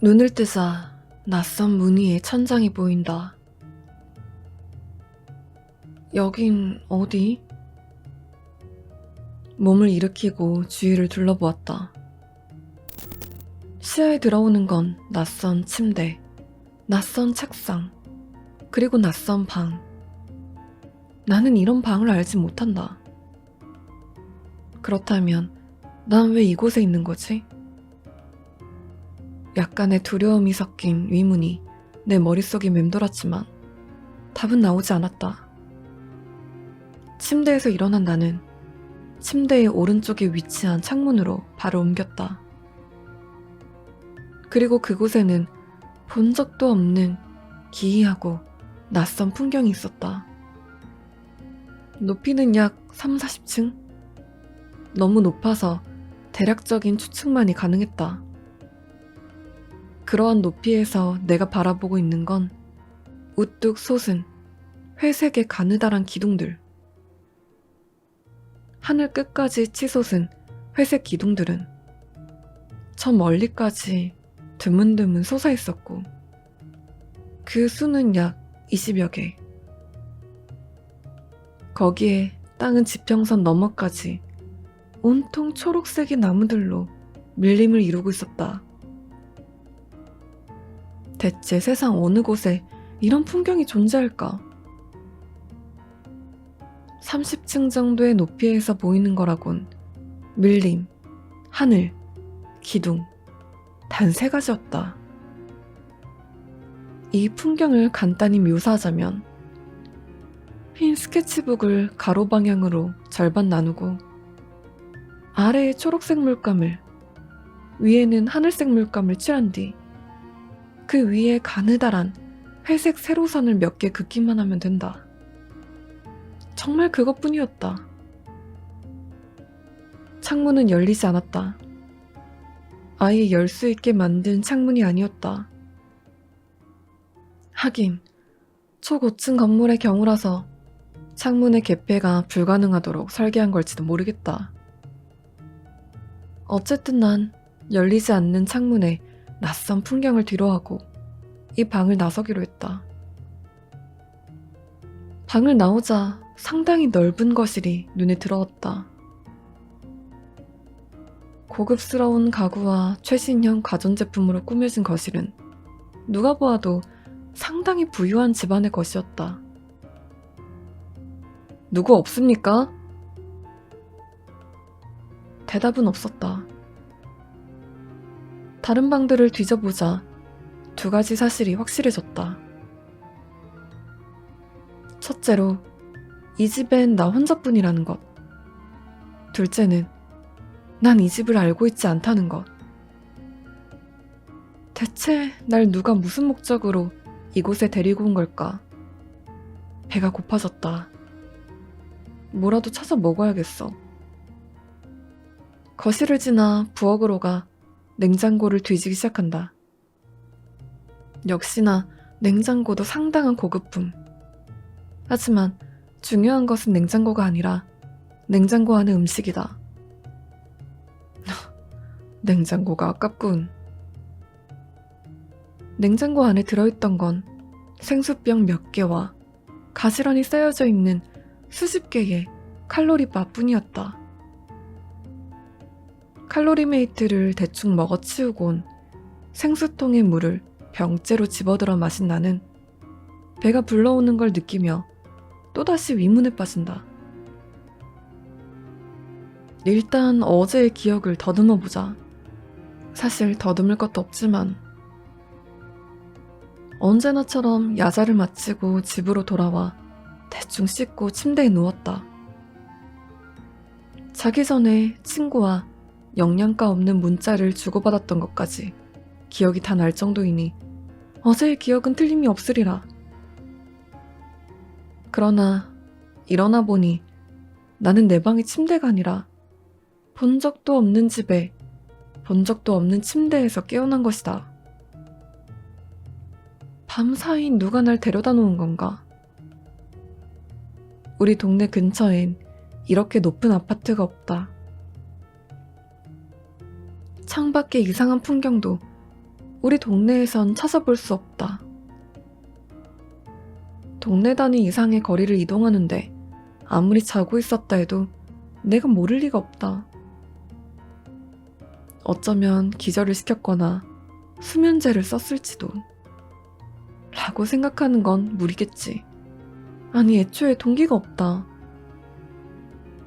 눈을 뜨자 낯선 무늬의 천장이 보인다. 여긴 어디? 몸을 일으키고 주위를 둘러보았다. 시야에 들어오는 건 낯선 침대, 낯선 책상, 그리고 낯선 방. 나는 이런 방을 알지 못한다. 그렇다면 난 왜 이곳에 있는 거지? 약간의 두려움이 섞인 위문이 내 머릿속에 맴돌았지만 답은 나오지 않았다. 침대에서 일어난 나는 침대의 오른쪽에 위치한 창문으로 발을 옮겼다. 그리고 그곳에는 본 적도 없는 기이하고 낯선 풍경이 있었다. 높이는 약 3, 40층? 너무 높아서 대략적인 추측만이 가능했다. 그러한 높이에서 내가 바라보고 있는 건 우뚝 솟은 회색의 가느다란 기둥들. 하늘 끝까지 치솟은 회색 기둥들은 저 멀리까지 드문드문 솟아 있었고 그 수는 약 20여 개. 거기에 땅은 지평선 너머까지 온통 초록색의 나무들로 밀림을 이루고 있었다. 대체 세상 어느 곳에 이런 풍경이 존재할까? 30층 정도의 높이에서 보이는 거라곤 밀림, 하늘, 기둥, 단 세 가지였다. 이 풍경을 간단히 묘사하자면 흰 스케치북을 가로 방향으로 절반 나누고 아래에 초록색 물감을 위에는 하늘색 물감을 칠한 뒤 그 위에 가느다란 회색 세로선을 몇 개 긋기만 하면 된다. 정말 그것뿐이었다. 창문은 열리지 않았다. 아예 열 수 있게 만든 창문이 아니었다. 하긴 초고층 건물의 경우라서 창문의 개폐가 불가능하도록 설계한 걸지도 모르겠다. 어쨌든 난 열리지 않는 창문에 낯선 풍경을 뒤로하고 이 방을 나서기로 했다. 방을 나오자 상당히 넓은 거실이 눈에 들어왔다. 고급스러운 가구와 최신형 가전제품으로 꾸며진 거실은 누가 보아도 상당히 부유한 집안의 것이었다. 누구 없습니까? 대답은 없었다. 다른 방들을 뒤져보자 두 가지 사실이 확실해졌다. 첫째로, 이 집엔 나 혼자뿐이라는 것. 둘째는, 난 이 집을 알고 있지 않다는 것. 대체 날 누가 무슨 목적으로 이곳에 데리고 온 걸까? 배가 고파졌다. 뭐라도 찾아 먹어야겠어. 거실을 지나 부엌으로 가 냉장고를 뒤지기 시작한다. 역시나 냉장고도 상당한 고급품. 하지만 중요한 것은 냉장고가 아니라 냉장고 안의 음식이다. 냉장고가 아깝군. 냉장고 안에 들어있던 건 생수병 몇 개와 가지런히 쌓여져 있는 수십 개의 칼로리바 뿐이었다. 칼로리메이트를 대충 먹어치우곤 생수통의 물을 병째로 집어들어 마신 나는 배가 불러오는 걸 느끼며 또다시 위문에 빠진다. 일단 어제의 기억을 더듬어 보자. 사실 더듬을 것도 없지만 언제나처럼 야자를 마치고 집으로 돌아와 대충 씻고 침대에 누웠다. 자기 전에 친구와 영양가 없는 문자를 주고받았던 것까지 기억이 다 날 정도이니 어제의 기억은 틀림이 없으리라. 그러나 일어나 보니 나는 내 방이 침대가 아니라 본 적도 없는 집에 본 적도 없는 침대에서 깨어난 것이다. 밤사이 누가 날 데려다 놓은 건가? 우리 동네 근처엔 이렇게 높은 아파트가 없다. 창밖의 이상한 풍경도 우리 동네에선 찾아볼 수 없다. 동네 단위 이상의 거리를 이동하는데 아무리 자고 있었다 해도 내가 모를 리가 없다. 어쩌면 기절을 시켰거나 수면제를 썼을지도. 라고 생각하는 건 무리겠지. 아니, 애초에 동기가 없다.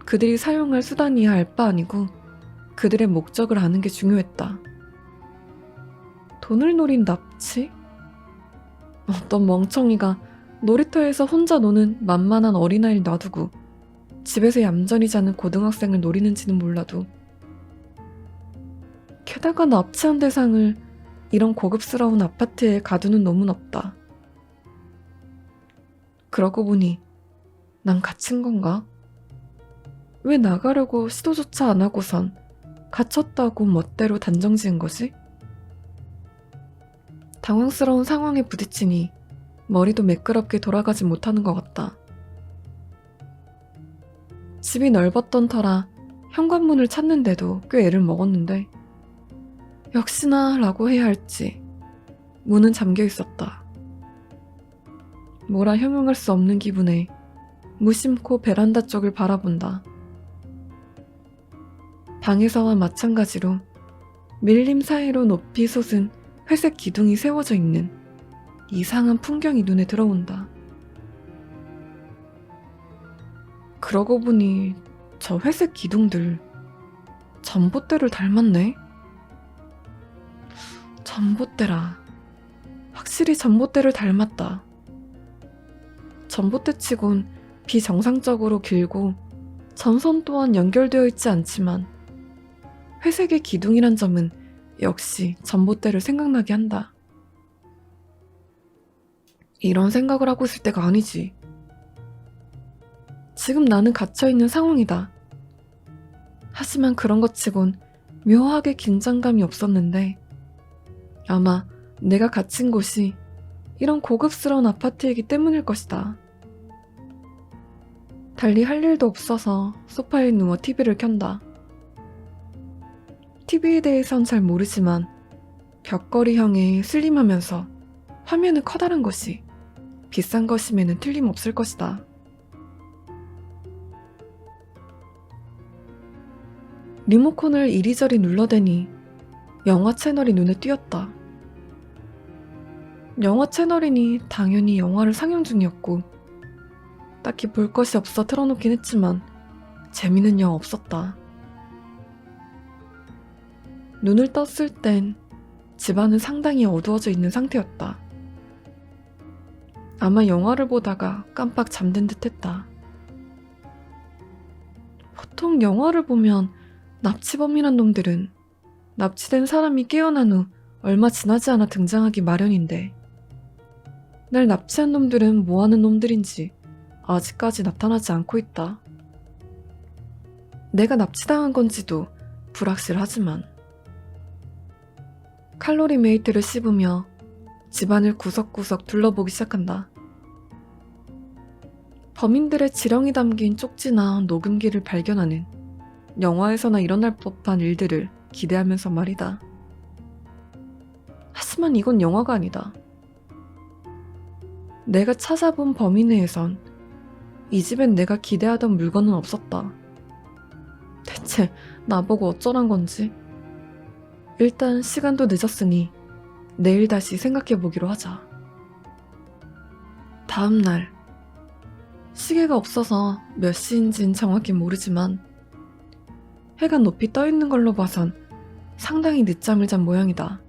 그들이 사용할 수단이야 알 바 아니고 그들의 목적을 아는 게 중요했다. 돈을 노린 납치? 어떤 멍청이가 놀이터에서 혼자 노는 만만한 어린아이를 놔두고 집에서 얌전히 자는 고등학생을 노리는지는 몰라도 게다가 납치한 대상을 이런 고급스러운 아파트에 가두는 놈은 없다. 그러고 보니 난 갇힌 건가? 왜 나가려고 시도조차 안 하고선 갇혔다고 멋대로 단정 지은 거지? 당황스러운 상황에 부딪히니 머리도 매끄럽게 돌아가지 못하는 것 같다. 집이 넓었던 터라 현관문을 찾는데도 꽤 애를 먹었는데 역시나 라고 해야 할지 문은 잠겨 있었다. 뭐라 형용할 수 없는 기분에 무심코 베란다 쪽을 바라본다. 방에서와 마찬가지로 밀림 사이로 높이 솟은 회색 기둥이 세워져 있는 이상한 풍경이 눈에 들어온다. 그러고 보니 저 회색 기둥들 전봇대를 닮았네? 전봇대라. 확실히 전봇대를 닮았다. 전봇대 치곤 비정상적으로 길고 전선 또한 연결되어 있지 않지만 회색의 기둥이란 점은 역시 전봇대를 생각나게 한다. 이런 생각을 하고 있을 때가 아니지. 지금 나는 갇혀있는 상황이다. 하지만 그런 것 치곤 묘하게 긴장감이 없었는데 아마 내가 갇힌 곳이 이런 고급스러운 아파트이기 때문일 것이다. 달리 할 일도 없어서 소파에 누워 TV를 켠다. TV에 대해선 잘 모르지만 벽걸이형에 슬림하면서 화면은 커다란 것이 비싼 것임에는 틀림없을 것이다. 리모컨을 이리저리 눌러대니 영화 채널이 눈에 띄었다. 영화 채널이니 당연히 영화를 상영 중이었고 딱히 볼 것이 없어 틀어놓긴 했지만 재미는 영 없었다. 눈을 떴을 땐 집안은 상당히 어두워져 있는 상태였다. 아마 영화를 보다가 깜빡 잠든 듯 했다. 보통 영화를 보면 납치범이란 놈들은 납치된 사람이 깨어난 후 얼마 지나지 않아 등장하기 마련인데 날 납치한 놈들은 뭐하는 놈들인지 아직까지 나타나지 않고 있다. 내가 납치당한 건지도 불확실하지만 칼로리 메이트를 씹으며 집안을 구석구석 둘러보기 시작한다. 범인들의 지령이 담긴 쪽지나 녹음기를 발견하는 영화에서나 일어날 법한 일들을 기대하면서 말이다. 하지만 이건 영화가 아니다. 내가 찾아본 범인 내에선 이 집엔 내가 기대하던 물건은 없었다. 대체 나보고 어쩌란 건지. 일단 시간도 늦었으니 내일 다시 생각해 보기로 하자. 다음 날 시계가 없어서 몇 시인진 정확히 모르지만 해가 높이 떠 있는 걸로 봐선 상당히 늦잠을 잔 모양이다.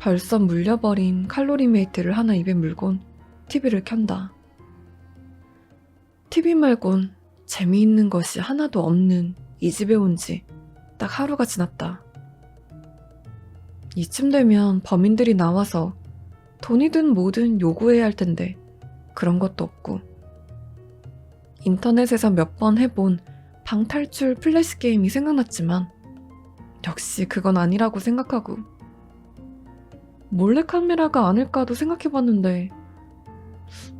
벌써 물려버린 칼로리 메이트를 하나 입에 물곤 TV를 켠다. TV 말곤 재미있는 것이 하나도 없는 이 집에 온 지 딱 하루가 지났다. 이쯤 되면 범인들이 나와서 돈이든 뭐든 요구해야 할 텐데 그런 것도 없고 인터넷에서 몇 번 해본 방탈출 플래시 게임이 생각났지만 역시 그건 아니라고 생각하고 몰래카메라가 아닐까도 생각해봤는데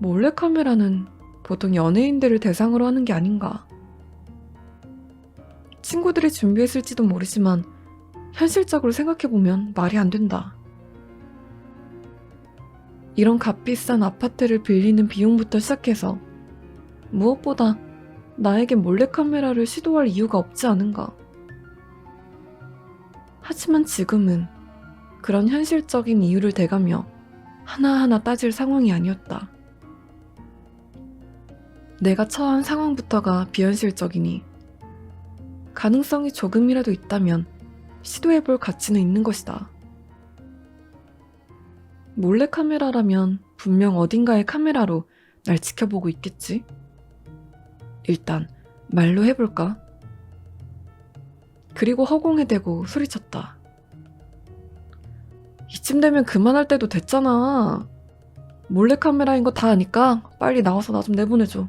몰래카메라는 보통 연예인들을 대상으로 하는 게 아닌가. 친구들이 준비했을지도 모르지만 현실적으로 생각해보면 말이 안 된다. 이런 값비싼 아파트를 빌리는 비용부터 시작해서 무엇보다 나에게 몰래카메라를 시도할 이유가 없지 않은가. 하지만 지금은 그런 현실적인 이유를 대가며 하나하나 따질 상황이 아니었다. 내가 처한 상황부터가 비현실적이니 가능성이 조금이라도 있다면 시도해볼 가치는 있는 것이다. 몰래카메라라면 분명 어딘가의 카메라로 날 지켜보고 있겠지? 일단 말로 해볼까? 그리고 허공에 대고 소리쳤다. 이쯤 되면 그만할 때도 됐잖아. 몰래카메라인 거 다 아니까 빨리 나와서 나 좀 내보내줘.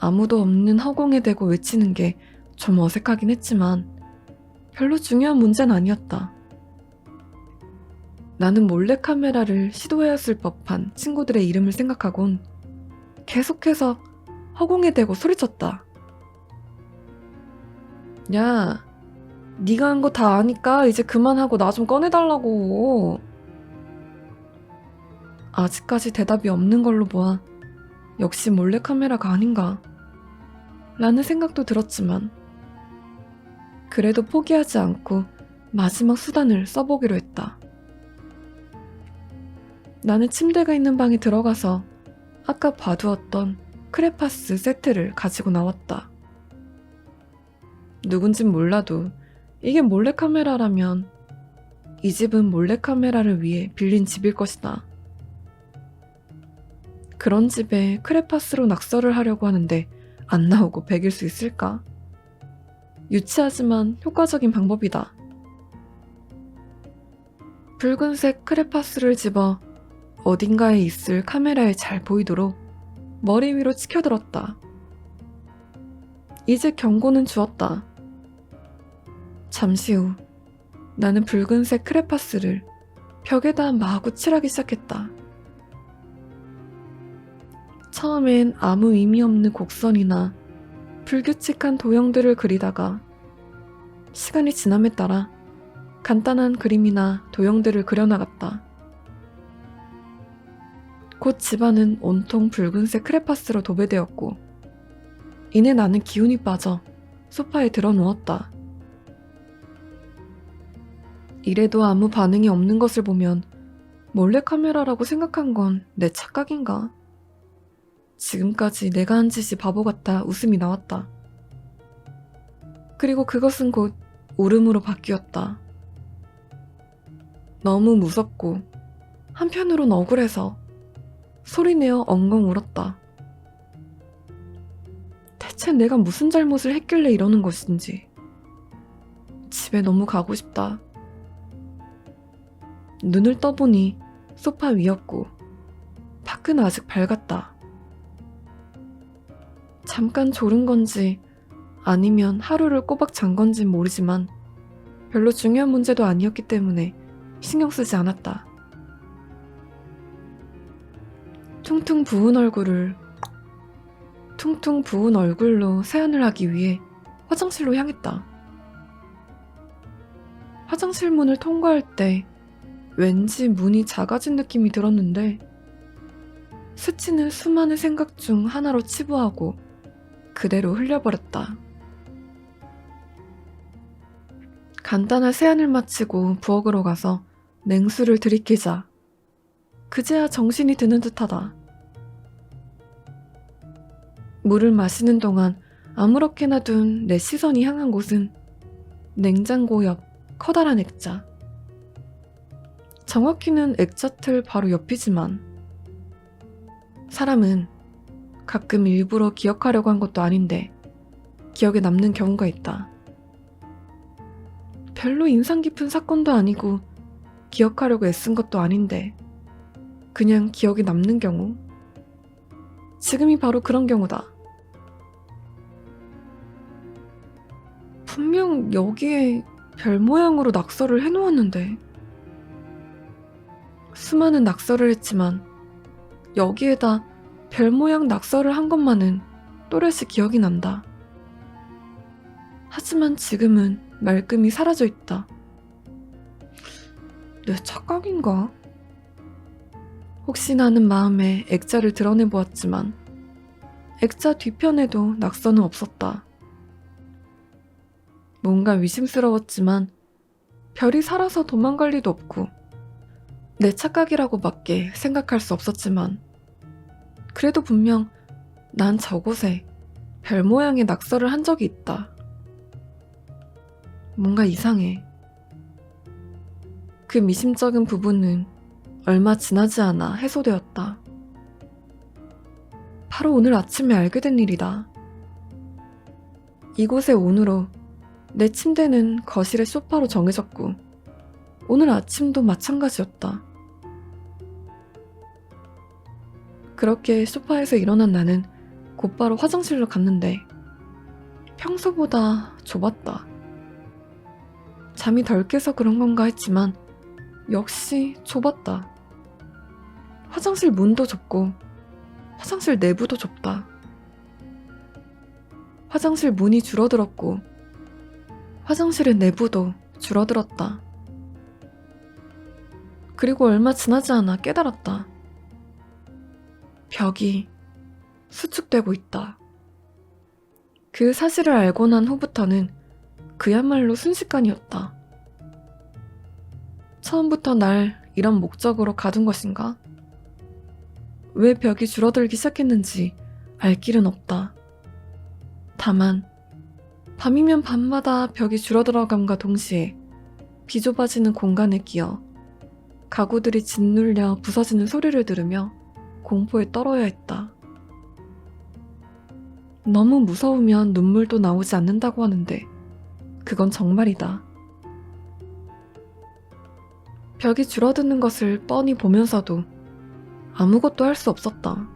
아무도 없는 허공에 대고 외치는 게 좀 어색하긴 했지만 별로 중요한 문제는 아니었다. 나는 몰래카메라를 시도해왔을 법한 친구들의 이름을 생각하곤 계속해서 허공에 대고 소리쳤다. 야, 네가 한 거 다 아니까 이제 그만하고 나 좀 꺼내달라고. 아직까지 대답이 없는 걸로 보아 역시 몰래카메라가 아닌가 라는 생각도 들었지만 그래도 포기하지 않고 마지막 수단을 써보기로 했다. 나는 침대가 있는 방에 들어가서 아까 봐두었던 크레파스 세트를 가지고 나왔다. 누군진 몰라도 이게 몰래카메라라면 이 집은 몰래카메라를 위해 빌린 집일 것이다. 그런 집에 크레파스로 낙서를 하려고 하는데 안 나오고 베길 수 있을까? 유치하지만 효과적인 방법이다. 붉은색 크레파스를 집어 어딘가에 있을 카메라에 잘 보이도록 머리 위로 치켜들었다. 이제 경고는 주었다. 잠시 후 나는 붉은색 크레파스를 벽에다 마구 칠하기 시작했다. 처음엔 아무 의미 없는 곡선이나 불규칙한 도형들을 그리다가 시간이 지남에 따라 간단한 그림이나 도형들을 그려나갔다. 곧 집안은 온통 붉은색 크레파스로 도배되었고 이내 나는 기운이 빠져 소파에 들어 누웠다. 이래도 아무 반응이 없는 것을 보면 몰래카메라라고 생각한 건 내 착각인가? 지금까지 내가 한 짓이 바보 같아 웃음이 나왔다. 그리고 그것은 곧 울음으로 바뀌었다. 너무 무섭고 한편으론 억울해서 소리내어 엉엉 울었다. 대체 내가 무슨 잘못을 했길래 이러는 것인지. 집에 너무 가고 싶다. 눈을 떠보니 소파 위였고 밖은 아직 밝았다. 잠깐 졸은 건지 아니면 하루를 꼬박 잔 건진 모르지만 별로 중요한 문제도 아니었기 때문에 신경 쓰지 않았다. 퉁퉁 부은 얼굴을 퉁퉁 부은 얼굴로 세안을 하기 위해 화장실로 향했다. 화장실 문을 통과할 때 왠지 문이 작아진 느낌이 들었는데 스치는 수많은 생각 중 하나로 치부하고 그대로 흘려버렸다. 간단한 세안을 마치고 부엌으로 가서 냉수를 들이키자 그제야 정신이 드는 듯하다. 물을 마시는 동안 아무렇게나 둔 내 시선이 향한 곳은 냉장고 옆 커다란 액자. 정확히는 액자 틀 바로 옆이지만 사람은 가끔 일부러 기억하려고 한 것도 아닌데 기억에 남는 경우가 있다. 별로 인상 깊은 사건도 아니고 기억하려고 애쓴 것도 아닌데 그냥 기억에 남는 경우? 지금이 바로 그런 경우다. 분명 여기에 별 모양으로 낙서를 해놓았는데 수많은 낙서를 했지만 여기에다 별 모양 낙서를 한 것만은 또렷이 기억이 난다. 하지만 지금은 말끔히 사라져 있다. 내 착각인가? 혹시나 하는 마음에 액자를 드러내 보았지만 액자 뒤편에도 낙서는 없었다. 뭔가 위심스러웠지만 별이 살아서 도망갈 리도 없고 내 착각이라고밖에 생각할 수 없었지만 그래도 분명 난 저곳에 별 모양의 낙서를 한 적이 있다. 뭔가 이상해. 그 미심쩍은 부분은 얼마 지나지 않아 해소되었다. 바로 오늘 아침에 알게 된 일이다. 이곳에 온 후로 내 침대는 거실의 소파로 정해졌고, 오늘 아침도 마찬가지였다. 그렇게 소파에서 일어난 나는 곧바로 화장실로 갔는데, 평소보다 좁았다. 잠이 덜 깨서 그런 건가 했지만, 역시 좁았다. 화장실 문도 좁고, 화장실 내부도 좁다. 화장실 문이 줄어들었고, 화장실의 내부도 줄어들었다. 그리고 얼마 지나지 않아 깨달았다. 벽이 수축되고 있다. 그 사실을 알고 난 후부터는 그야말로 순식간이었다. 처음부터 날 이런 목적으로 가둔 것인가? 왜 벽이 줄어들기 시작했는지 알 길은 없다. 다만, 밤이면 밤마다 벽이 줄어들어감과 동시에 비좁아지는 공간에 끼어 가구들이 짓눌려 부서지는 소리를 들으며 공포에 떨어야 했다. 너무 무서우면 눈물도 나오지 않는다고 하는데 그건 정말이다. 벽이 줄어드는 것을 뻔히 보면서도 아무것도 할 수 없었다.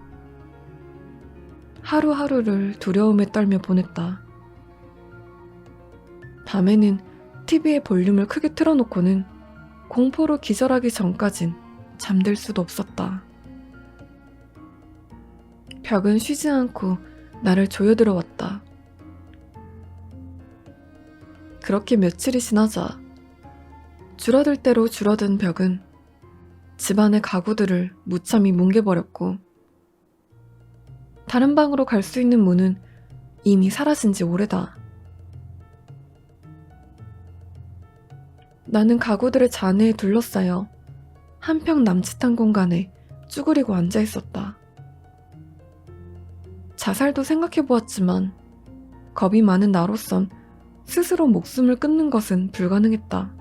하루하루를 두려움에 떨며 보냈다. 밤에는 TV의 볼륨을 크게 틀어놓고는 공포로 기절하기 전까진 잠들 수도 없었다. 벽은 쉬지 않고 나를 조여들어 왔다. 그렇게 며칠이 지나자 줄어들 대로 줄어든 벽은 집안의 가구들을 무참히 뭉개버렸고 다른 방으로 갈 수 있는 문은 이미 사라진 지 오래다. 나는 가구들의 잔해에 둘러싸여 한평 남짓한 공간에 쭈그리고 앉아 있었다. 자살도 생각해 보았지만 겁이 많은 나로선 스스로 목숨을 끊는 것은 불가능했다.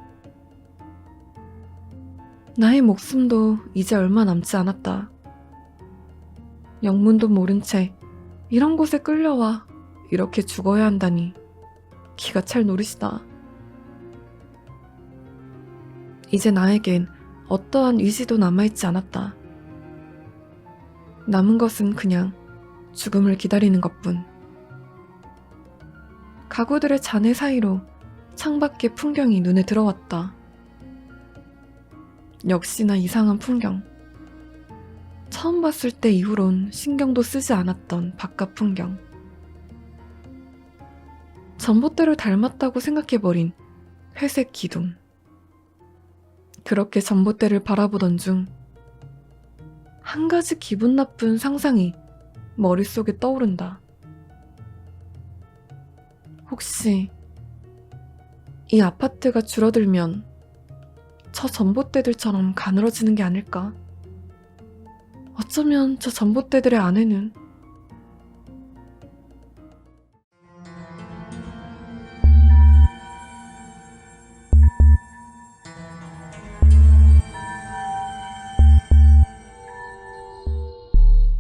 나의 목숨도 이제 얼마 남지 않았다. 영문도 모른 채 이런 곳에 끌려와 이렇게 죽어야 한다니 기가 찰 노릇이다. 이제 나에겐 어떠한 의지도 남아있지 않았다. 남은 것은 그냥 죽음을 기다리는 것뿐. 가구들의 잔해 사이로 창밖의 풍경이 눈에 들어왔다. 역시나 이상한 풍경. 처음 봤을 때 이후론 신경도 쓰지 않았던 바깥 풍경. 전봇대를 닮았다고 생각해버린 회색 기둥. 그렇게 전봇대를 바라보던 중, 한 가지 기분 나쁜 상상이 머릿속에 떠오른다. 혹시 이 아파트가 줄어들면 저 전봇대들처럼 가늘어지는 게 아닐까? 어쩌면 저 전봇대들의 안에는